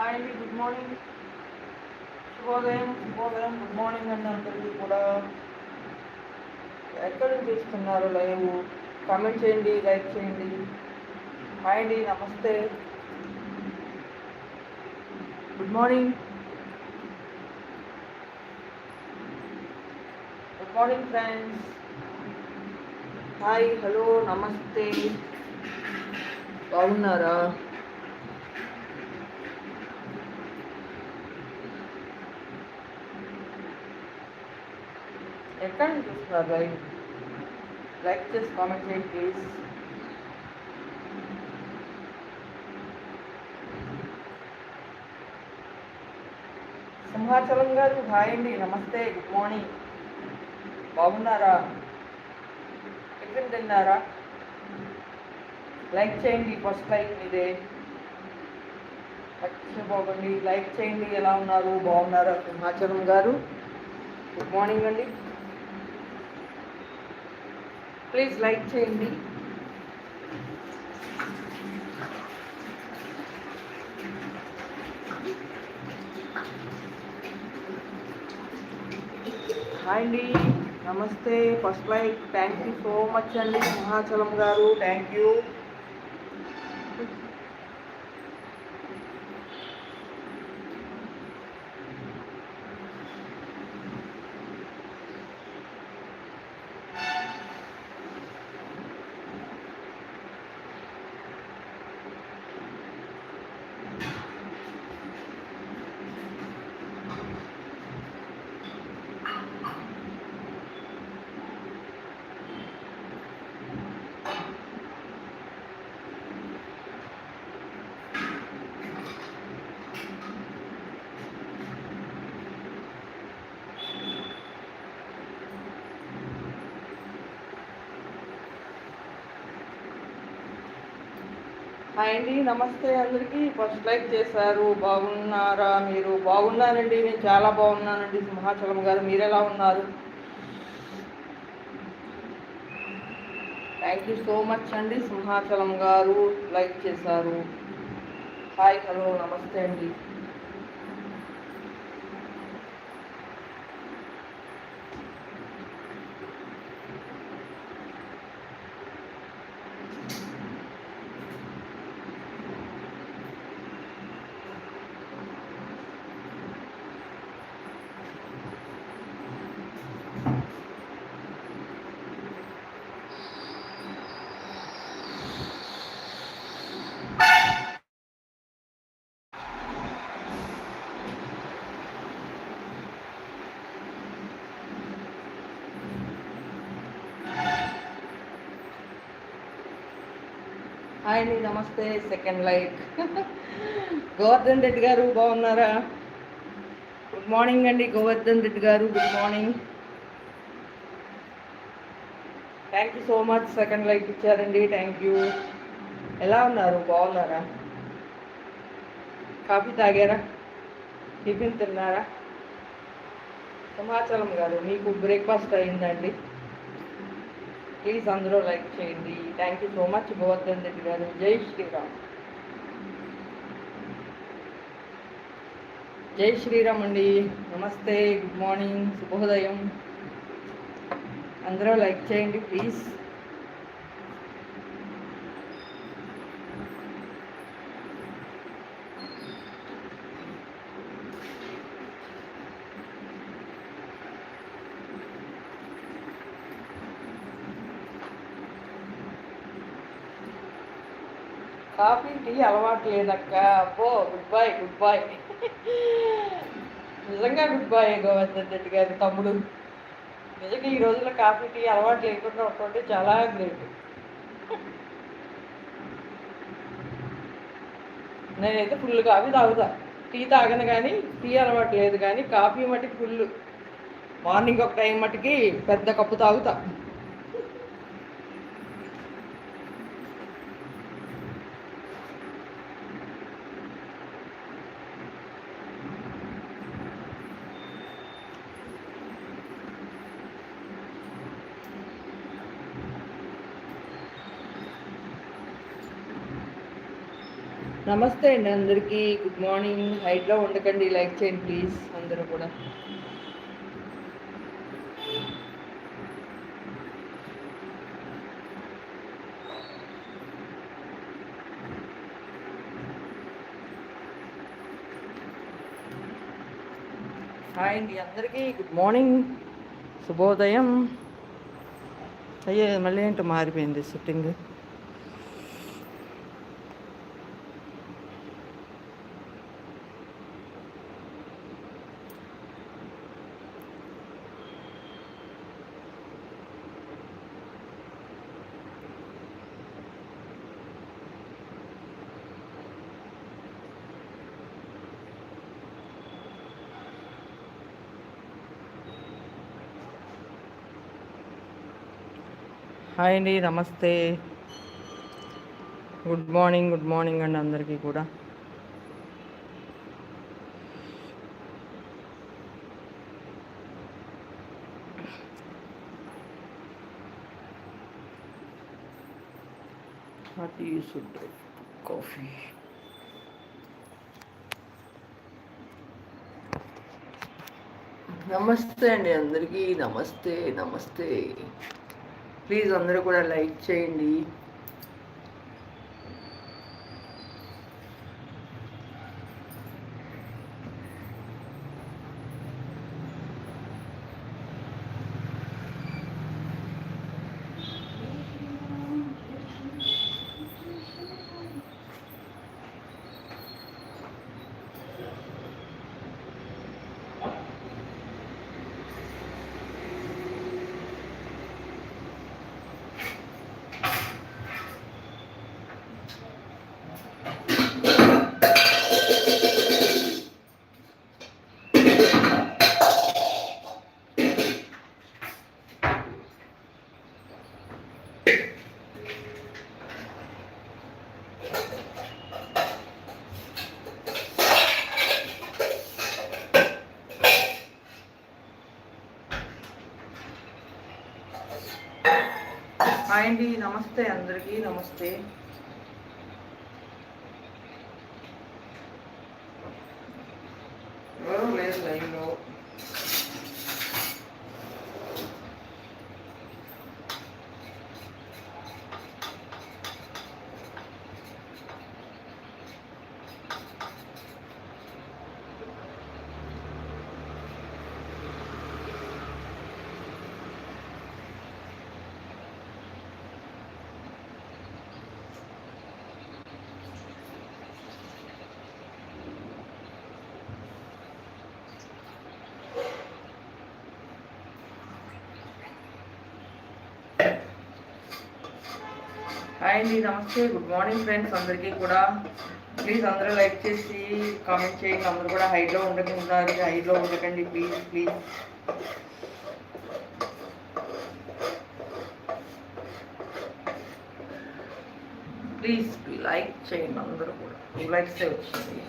Hi అండి good morning. శుభోదయం శుభోదయం గుడ్ మార్నింగ్ అండి అందరికీ కూడా. ఎక్కడ నుంచి చూస్తున్నారు లైవ్ కామెంట్ చేయండి లైక్ చేయండి. హాయ్ అండి నమస్తే. Good morning. Good morning friends. Hi hello నమస్తే. బాగున్నారా? ఎక్కడ నుంచి చూస్తున్నారు లైవ్ లైక్ చేసి కామెంట్ చేయండి ప్లీజ్. సింహాచలం గారు హాయ్ అండి నమస్తే గుడ్ మార్నింగ్. బాగున్నారా? టిఫిన్ తిన్నారా? లైక్ చేయండి ఫస్ట్ లైక్ మీదే. మర్చిపోకండి లైక్ చేయండి ఎలా ఉన్నారు బాగున్నారా సింహాచలం గారు? గుడ్ మార్నింగ్ అండి. ప్లీజ్ లైక్ చేయండి. హాయ్ అండి. నమస్తే. First like. Thank you so much అండి. సింహాచలం గారు. Thank you. హాయ్ అండి నమస్తే అందరికీ. ఫస్ట్ లైక్ చేశారు బాగున్నారా మీరు? బాగున్నానండి నేను చాలా బాగున్నానండి. సింహాచలం గారు మీరు ఎలా ఉన్నారు? థ్యాంక్ యూ సో మచ్ అండి. సింహాచలం గారు లైక్ చేశారు. హాయ్ హలో నమస్తే అండి. హాయ్ అండి నమస్తే. సెకండ్ లైక్ గోవర్ధన్ రెడ్డి గారు బాగున్నారా? గుడ్ మార్నింగ్ అండి గోవర్ధన్ రెడ్డి గారు. Good morning thank you so much second like ఇచ్చారండి. థ్యాంక్ యూ ఎలా ఉన్నారు? బాగున్నారా? కాఫీ తాగారా? టిఫిన్ తిన్నారా? సింహాచలం గారు మీకు బ్రేక్ఫాస్ట్ అయిందండి. ప్లీజ్ అందరూ లైక్ చేయండి. Thank you so much Govardhan Reddy గారు. జై శ్రీరామ్. జై శ్రీరామ్ అండి. నమస్తే గుడ్ మార్నింగ్ శుభోదయం. అందరూ లైక్ చేయండి ప్లీజ్ కాఫీ టీ అలవాటు లేదక్క. అబ్బో గుడ్ బాయ్ గుడ్ బాయ్ నిజంగా గుడ్ బాయ్ గోవర్ధన్ రెడ్డి గారి తమ్ముడు. నిజంగా ఈ రోజుల్లో కాఫీ టీ అలవాటు లేకుండా ఉంటుంటే చాలా గ్రేట్ నేనైతే ఫుల్ కాఫీ తాగుతా. టీ తాగను కానీ టీ అలవాటు లేదు కానీ కాఫీ మటుకు ఫుల్ మార్నింగ్ ఒక టైం మటుకి పెద్ద కప్పు తాగుతా. నమస్తే అండి అందరికీ గుడ్ మార్నింగ్ హైట్లో ఉండకండి లైక్ చేయండి ప్లీజ్ అందరూ కూడా హాయ్ అండి అందరికీ గుడ్ మార్నింగ్ శుభోదయం అయ్యే మళ్ళీ ఏంటో మారిపోయింది సిట్టింగ్ హాయ్ అండి నమస్తే గుడ్ మార్నింగ్ గుడ్ మార్నింగ్ అండి అందరికీ కూడా What do you should drink? Coffee. నమస్తే అండి అందరికీ నమస్తే నమస్తే ప్లీజ్ అందరూ కూడా లైక్ చేయండి. హాయ్ అండి నమస్తే అందరికీ నమస్తే. హాయ్ అండి నమస్తే గుడ్ మార్నింగ్ ఫ్రెండ్స్ అందరికీ కూడా. ప్లీజ్ అందరూ లైక్ చేసి కామెంట్ చేయండి. అందరూ కూడా హైట్లో ఉండకుంటున్నారు హైట్లో ఉండకండి. ప్లీజ్ ప్లీజ్ ప్లీజ్ లైక్ చేయండి. అందరూ కూడా. లైక్సే వచ్చింది?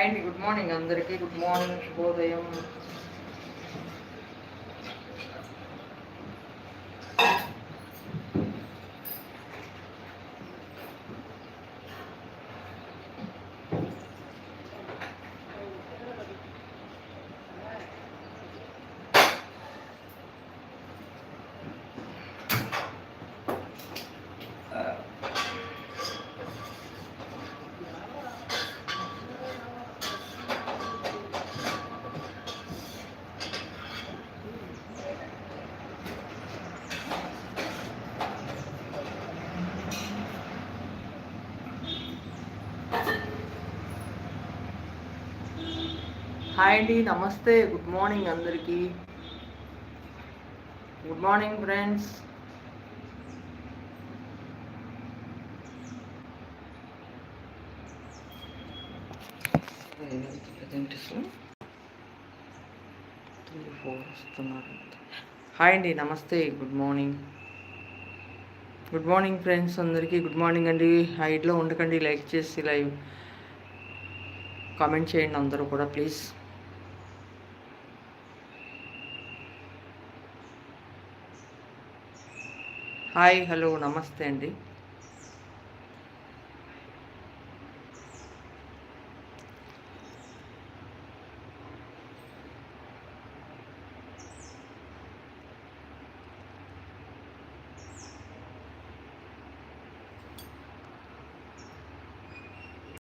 హాయ్ అండి. గుడ్ మార్నింగ్ అందరికీ. గుడ్ మార్నింగ్ శుభోదయం. హాయ్ అండి నమస్తే గుడ్ మార్నింగ్ అందరికీ. Good morning friends. Three four వస్తున్నారు హాయ్ అండి నమస్తే good morning. Good morning friends అందరికీ గుడ్ మార్నింగ్ అండి. హైట్లో ఉండకండి లైక్ చేసి లైవ్ కామెంట్ చేయండి అందరూ కూడా ప్లీజ్. హాయ్ హలో నమస్తే అండి.